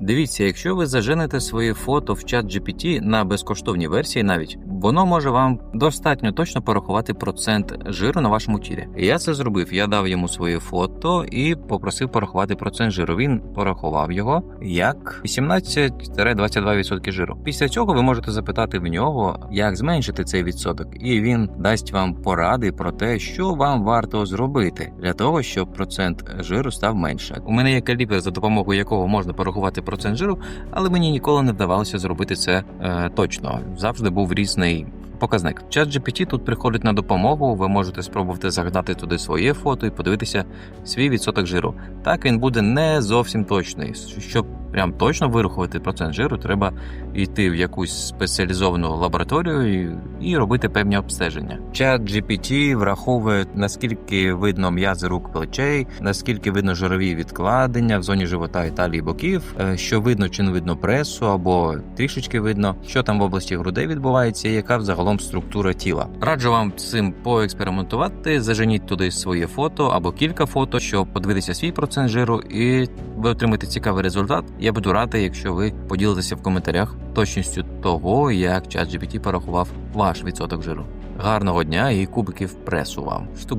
Дивіться, якщо ви заженете своє фото в чат GPT на безкоштовній версії, навіть воно може вам достатньо точно порахувати процент жиру на вашому тілі. Я це зробив. Я дав йому своє фото і попросив порахувати процент жиру. Він порахував його як 18-22% жиру. Після цього ви можете запитати в нього, як зменшити цей відсоток, і він дасть вам поради про те, що вам варто зробити для того, щоб процент жиру став менше. У мене є калібр, за допомогою якого можна порахувати процент жиру, але мені ніколи не вдавалося зробити це е, точно. Завжди був різний. Показник. Чат GPT тут приходить на допомогу. Ви можете спробувати загнати туди своє фото і подивитися свій відсоток жиру. Так він буде не зовсім точний. Щоб прям точно вирахувати процент жиру, треба йти в якусь спеціалізовану лабораторію і, робити певні обстеження. Чат GPT враховує наскільки видно м'язи рук плечей, наскільки видно жирові відкладення в зоні живота і талії боків, е, що видно чи не видно пресу, або трішечки видно, що там в області грудей відбувається, і яка взагалом структура тіла. Раджу вам цим поекспериментувати. Заженіть туди своє фото або кілька фото, щоб подивитися свій процент жиру, і ви отримаєте цікавий результат. Я буду радий, якщо ви поділитеся в коментарях точністю того, як ChatGPT порахував ваш відсоток жиру. Гарного дня і кубиків пресу вам. Штук